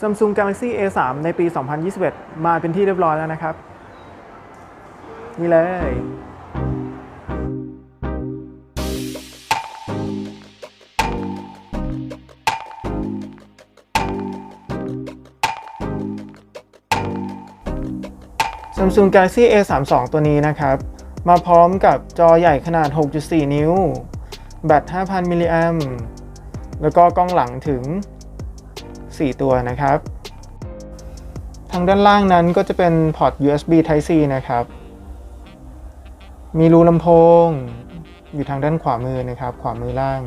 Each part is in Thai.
Samsung Galaxy A3 ในปี 2021 มาเป็นที่เรียบร้อยแล้วนะครับ นี่เลย Samsung Galaxy A32 ตัวนี้นะครับ มาพร้อมกับจอใหญ่ขนาด 6.4 นิ้ว แบต 5,000 มิลลิแอมแล้วก็กล้องหลังถึง 4 ตัวนะครับ ทางด้านล่างนั้นก็จะเป็นพอร์ต USB Type C นะครับ มีรูลำโพง อยู่ทางด้านขวามือนะครับ ขวามือล่าง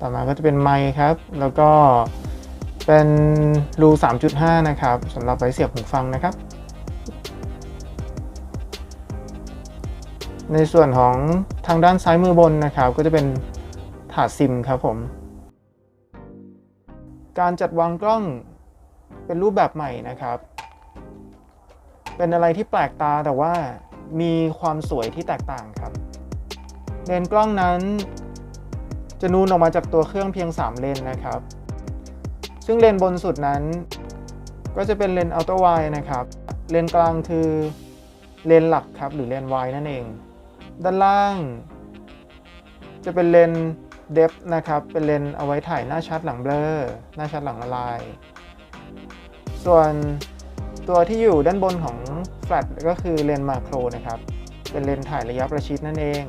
ต่อมาก็จะเป็นไมค์ครับ แล้วก็เป็นรู 3.5 นะครับสำหรับไว้เสียบหูฟังนะครับ ในส่วนของทางด้านซ้ายมือบนนะครับ ก็จะเป็นถาดซิมครับผม การจัดวางกล้องเป็นรูปแบบใหม่นะครับ เป็นอะไรที่แปลกตาแต่ว่ามีความสวยที่แตกต่างครับ เลนส์กล้องนั้น จะนูนออกมาจากตัวเครื่องเพียง 3 เลนนะครับ ซึ่งเลนบนสุดนั้น ก็จะเป็นเลนอัลตร้าไวนะครับ เลนกลางคือเลนหลักครับหรือเลนไวนั่นเอง ด้านล่าง จะเป็นเลน เดฟนะครับ เป็นเลนเอาไว้ถ่ายหน้าชัดหลังเบลอหน้าชัดหลังละลาย ส่วนตัวที่อยู่ด้านบนของแฟลชก็คือเลนมาโครนะครับ เป็นเลนถ่ายระยะประชิดนั่นเอง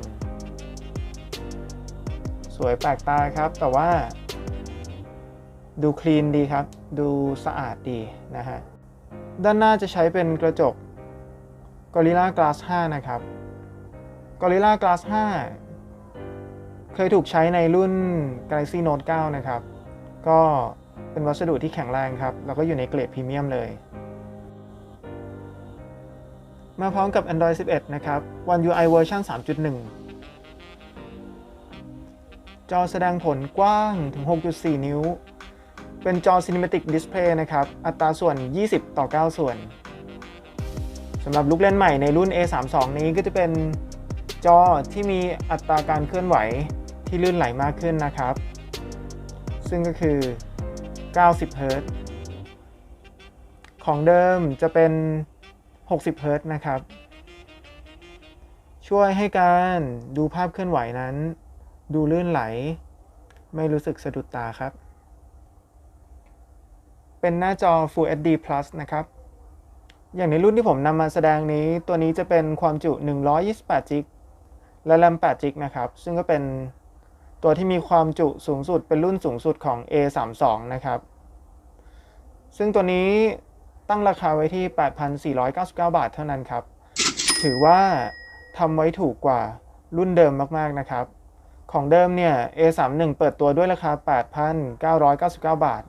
สวยแปลกตาครับ แต่ว่า ดูคลีนดีครับ ดูสะอาดดีนะฮะ ด้านหน้าจะใช้เป็นกระจก Gorilla Glass 5 นะครับ Gorilla Glass 5 เคยถูกใช้ในรุ่น Galaxy Note 9 นะครับ ก็เป็นวัสดุที่แข็งแรงครับ แล้วก็อยู่ในเกรดพรีเมียมเลย มาพร้อมกับ Android 11 นะครับ One UI เวอร์ชัน3.1 จอแสดงผลกว้างถึง 6.4 นิ้ว เป็นจอ Cinematic Display นะครับ อัตราส่วน 20 ต่อ 9 ส่วนสำหรับลูกเล่นใหม่ในรุ่น A32 นี้ก็จะเป็นจอที่มีอัตราการเคลื่อนไหว ที่ลื่นไหลมากขึ้นนะครับ ซึ่งก็คือ 90เฮิรตของเดิมจะเป็น 60เฮิรตนะครับ ช่วยให้การดูภาพเคลื่อนไหวนั้น ดูลื่นไหล ไม่รู้สึกสะดุดตาครับ เป็นหน้าจอ Full HD Plus นะครับ อย่างในรุ่นที่ผมนำมาแสดงนี้ ตัวนี้จะเป็นความจุ 128 g b และ RAM 8 g b นะครับ ซึ่งก็เป็น ตัวที่มีความจุสูงสุดเป็นรุ่นสูงสุดของ A32 นะครับ ซึ่งตัวนี้ตั้งราคาไว้ที่ 8,499 บาทเท่านั้นครับ ถือว่าทำไว้ถูกกว่ารุ่นเดิมมากๆนะครับ ของเดิมเนี่ย A31 เปิดตัวด้วยราคา 8,999 บาท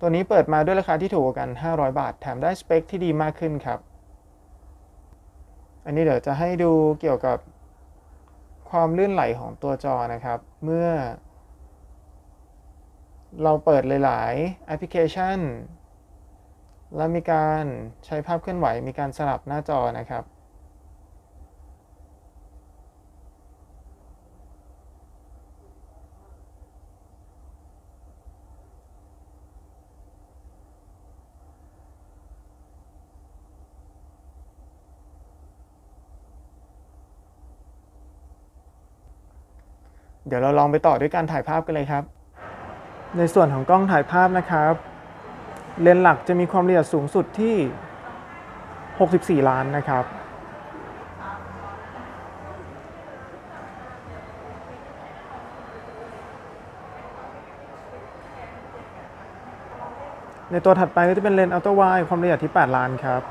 ตัวนี้เปิดมาด้วยราคาที่ถูกกว่ากัน 500 บาท แถมได้สเปคที่ดีมากขึ้นครับ อันนี้เดี๋ยวจะให้ดูเกี่ยวกับ ความลื่นไหลของตัวจอนะครับ เมื่อ เราเปิดหลาย ๆ แอปพลิเคชัน และมีการใช้ภาพเคลื่อนไหวมีการสลับหน้าจอนะครับ เดี๋ยวเราลองไปต่อด้วยการถ่ายภาพกันเลยครับ ในส่วนของกล้องถ่ายภาพนะครับ เลนส์หลักจะมีความละเอียดสูงสุดที่ 64 ล้านนะครับ ในตัวถัดไปก็จะเป็นเลนส์อัลตร้าไวความละเอียดที่ 8 ล้านครับ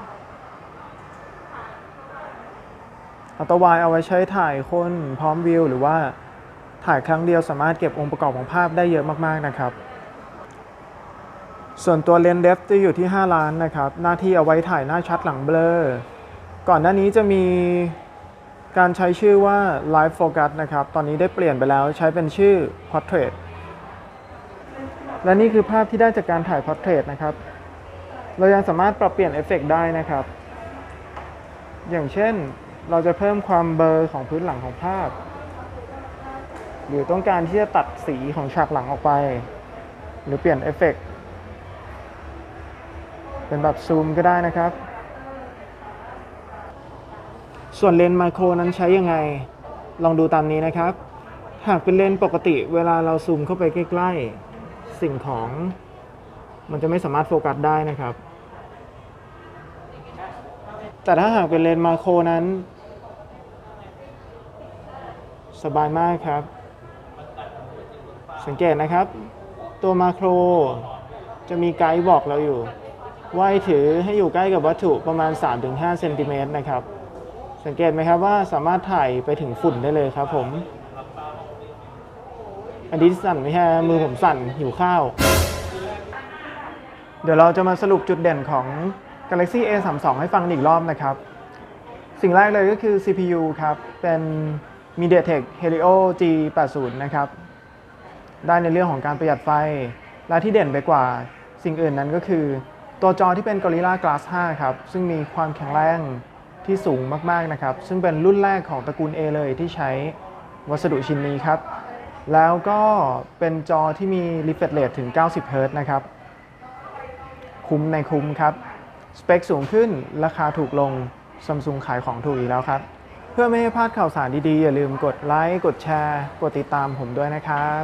อัลตร้าไวเอาไว้ใช้ถ่ายคนพร้อมวิวหรือว่า ถ่ายครั้งเดียวสามารถเก็บองค์ประกอบของภาพได้เยอะมากๆนะครับ ส่วนตัวเลนส์เดฟจะอยู่ที่ 5 ล้านนะครับ หน้าที่เอาไว้ถ่ายหน้าชัดหลังเบลอ ก่อนหน้านี้จะมีการใช้ชื่อว่า Live Focus นะครับ ตอนนี้ได้เปลี่ยนไปแล้วใช้เป็นชื่อ Portrait และนี่คือภาพที่ได้จากการถ่าย Portrait นะครับ เรายังสามารถปรับเปลี่ยนเอฟเฟกต์ได้นะครับ อย่างเช่นเราจะเพิ่มความเบลอของพื้นหลังของภาพ หรือต้องการที่จะตัดสีของฉากหลังออกไป หรือเปลี่ยนเอฟเฟกต์เป็นแบบซูมก็ได้นะครับ ส่วนเลนส์มาโครนั้นใช้ยังไง ลองดูตามนี้นะครับ หากเป็นเลนส์ปกติเวลาเราซูมเข้าไปใกล้ๆ สิ่งของมันจะไม่สามารถโฟกัสได้นะครับ แต่ถ้าหากเป็นเลนส์มาโครนั้น สบายมากครับ สังเกตนะครับ ตัวมาโครจะมีไกด์บอกเราอยู่ว่าให้ถือให้อยู่ใกล้กับวัตถุประมาณ 3-5เซนติเมตรนะครับ สังเกตไหมครับว่าสามารถถ่ายไปถึงฝุ่นได้เลยครับผมอันนี้สั่นไม่ใช่มือผมสั่นหิวข้าว เดี๋ยวเราจะมาสรุปจุดเด่นของ Galaxy A32 ให้ฟังอีกรอบนะครับ สิ่งแรกเลยก็คือ CPU ครับ เป็น MediaTek Helio G80 นะครับ ได้ในเรื่องของการประหยัดไฟ และที่เด่นไปกว่าสิ่งอื่นนั้นก็คือ ตัวจอที่เป็น Gorilla Glass 5 ครับ ซึ่งมีความแข็งแรงที่สูงมากๆนะครับ ซึ่งเป็นรุ่นแรกของตระกูล A เลยที่ใช้วัสดุชิ้นนี้ครับ แล้วก็เป็นจอที่มี refresh rate ถึง 90 Hz นะครับ คุ้มในคุ้มครับ สเปคสูงขึ้นราคาถูกลง Samsung ขายของถูกอีกแล้วครับ เพื่อไม่ให้พลาดข่าวสารดีๆ อย่าลืมกดไลค์ กดแชร์ กดติดตามผมด้วยนะครับ